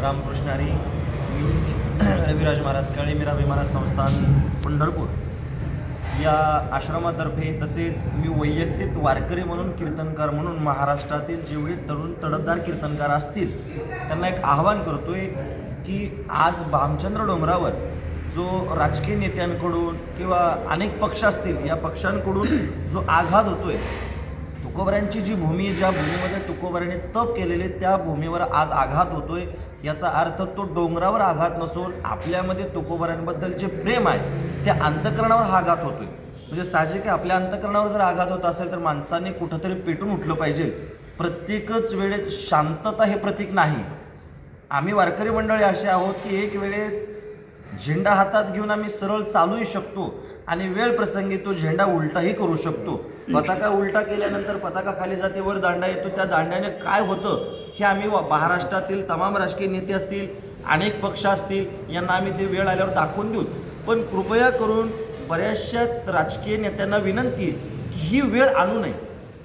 रामकृष्ण हरी मी रविराज महाराज काळे मीरा महाराज संस्थान पंढरपूर. या आश्रमातर्फे तसेच मी वैयक्तिक वारकरी म्हणून कीर्तनकार म्हणून महाराष्ट्रातील जेवढे तरुण तडफदार कीर्तनकार असतील त्यांना एक आवाहन करतोय की आज भामचंद्र डोंगरावर जो राजकीय नेत्यांकडून किंवा अनेक पक्ष असतील या पक्षांकडून जो आघात होतोय तुकोबऱ्यांची जी भूमी आहे, ज्या भूमीमध्ये तुकोबऱ्याने तप केलेले त्या भूमीवर आज आघात होतोय. याचा अर्थ तो डोंगरावर आघात नसून आपल्यामध्ये तुकोबऱ्यांबद्दल जे प्रेम आहे त्या अंतकरणावर हा आघात होतोय. म्हणजे साहजिक आहे आपल्या अंतकरणावर जर आघात होत असेल तर माणसाने कुठंतरी पेटून उठलं पाहिजे. प्रत्येकच वेळेस शांतता हे प्रतीक नाही. आम्ही वारकरी मंडळी असे आहोत की एक वेळेस झेंडा हातात घेऊन आम्ही सरळ चालूही शकतो आणि वेळ प्रसंगी तो झेंडा उलटाही करू शकतो. पताका उलटा केल्यानंतर पताका खाली जाते वर दांडा येतो. त्या दांड्याने काय होतं हे आम्ही वा- महाराष्ट्रातील तमाम राजकीय नेते असतील अनेक पक्ष असतील यांना आम्ही ते वेळ आल्यावर दाखवून देऊ. पण कृपया करून बऱ्याचशा राजकीय नेत्यांना विनंती की ही वेळ आणू नये.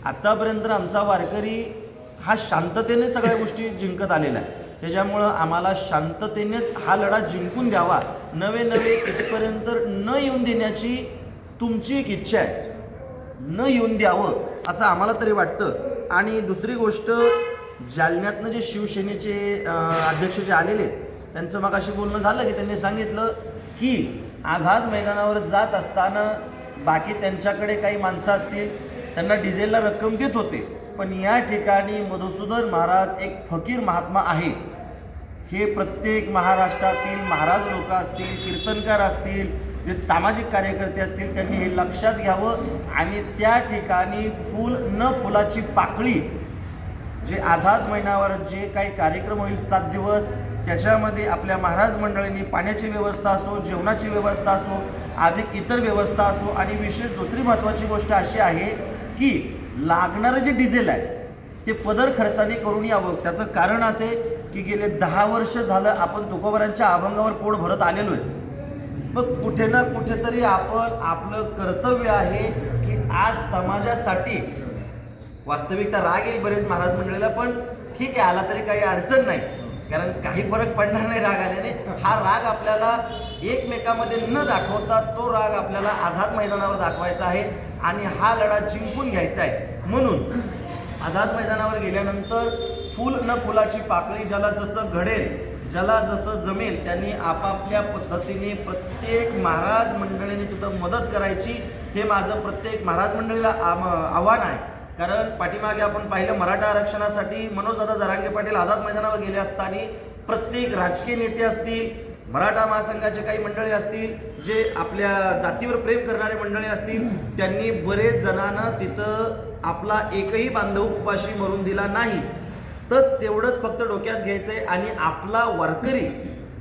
आत्तापर्यंत आमचा वारकरी हा शांततेने सगळ्या गोष्टी जिंकत आलेला आहे. त्याच्यामुळं आम्हाला शांततेनेच हा लढा जिंकून द्यावा. नवे नवे इथपर्यंत न येऊन देण्याची तुमची एक इच्छा आहे. न येऊन द्यावं असं आम्हाला तरी वाटतं. आणि दुसरी गोष्ट जालन्यातनं जे शिवसेनेचे अध्यक्ष जे आलेले आहेत त्यांचं मग अशी बोलणं झालं की त्यांनी सांगितलं की आझाद मैदानावर जात असताना बाकी त्यांच्याकडे काही माणसं असतील त्यांना डिझेलला रक्कम देत होते. पण या ठिकाणी मधुसूदन महाराज एक फकीर महात्मा आहे. हे प्रत्येक महाराष्ट्रातील महाराज लोक असतील कीर्तनकार असतील जे सामाजिक कार्यकर्ते असतील त्यांनी हे लक्षात घ्यावं आणि त्या ठिकाणी फूल न फुलाची पाकळी जे आझाद महिनावर जे काही कार्यक्रम होईल सात दिवस त्याच्यामध्ये आपल्या महाराज मंडळींनी पाण्याची व्यवस्था असो जेवणाची व्यवस्था असो अधिक इतर व्यवस्था असो आणि विशेष दुसरी महत्त्वाची गोष्ट अशी आहे की लागणारं जे डिझेल आहे ते पदर खर्चाने करून यावं. त्याचं कारण असे की गेले दहा वर्ष झालं आपण तुकोबरांच्या अभंगावर पोट भरत आलेलो आहे. मग कुठे ना कुठेतरी आपण आपलं कर्तव्य आहे की आज समाजासाठी वास्तविकता राग येईल बरेच महाराज मंडळीला पण ठीक आहे आला तरी काही अडचण नाही. कारण काही फरक पडणार नाही राग आल्याने. हा राग आपल्याला एकमेकामध्ये न दाखवता तो राग आपल्याला आझाद मैदानावर दाखवायचा आहे. आणि हा लढा जिंकून घ्यायचा आहे. म्हणून आझाद मैदानावर गेल्यानंतर फुल न फुलाची पाकळी ज्याला जसं घडेल ज्याला जसं जमेल त्यांनी आपापल्या पद्धतीने प्रत्येक महाराज मंडळीने तिथं मदत करायची हे माझं प्रत्येक महाराज मंडळीला आम आव्हान आहे. कारण पाठीमागे आपण पाहिलं मराठा आरक्षणासाठी मनोजदादा जरांगे पाटील आझाद मैदानावर गेले असताना प्रत्येक राजकीय नेते असतील मराठा महासंघाचे काही मंडळी असतील जे आपल्या जातीवर प्रेम करणारे मंडळी असतील त्यांनी बरेच जणांना तिथं आपला एकही बांधव उपाशी मरून दिला नाही. तर तेवढंच फक्त डोक्यात घ्यायचं आहे आणि आपला वारकरी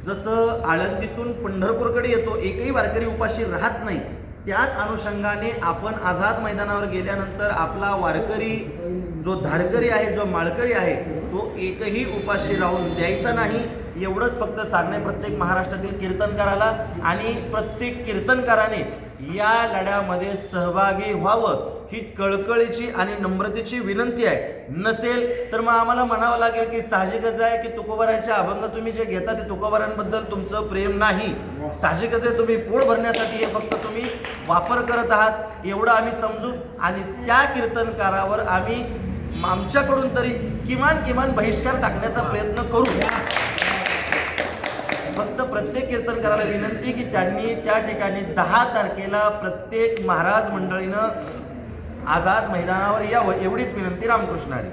जसं आळंदीतून पंढरपूरकडे येतो एकही वारकरी उपाशी राहत नाही. त्याच अनुषंगाने आपण आझाद मैदानावर गेल्यानंतर आपला वारकरी जो धारकरी आहे जो माळकरी आहे तो एकही उपाशी राहून द्यायचा नाही. एवढंच फक्त सांगणे प्रत्येक महाराष्ट्रातील कीर्तनकाराला आणि प्रत्येक कीर्तनकाराने या लढ्यामध्ये सहभागी व्हावं ही कळकळीची आणि नम्रतेची विनंती आहे. नसेल तर मग आम्हाला म्हणावं लागेल की साहजिकच आहे की तुकोबारांचे अभंग तुम्ही जे घेता ते तुकोबारांबद्दल तुमचं प्रेम नाही. साहजिकच आहे तुम्ही पोळ भरण्यासाठी हे फक्त तुम्ही वापर करत आहात. एवढं आम्ही समजू आणि त्या कीर्तनकारावर आम्ही आमच्याकडून तरी किमान किमान बहिष्कार टाकण्याचा प्रयत्न करू. फक्त प्रत्येक कीर्तन करायला विनंती की त्यांनी त्या ठिकाणी दहा तारखेला प्रत्येक महाराज मंडळीनं आझाद मैदानावर यावं एवढीच विनंती रामकृष्णाने.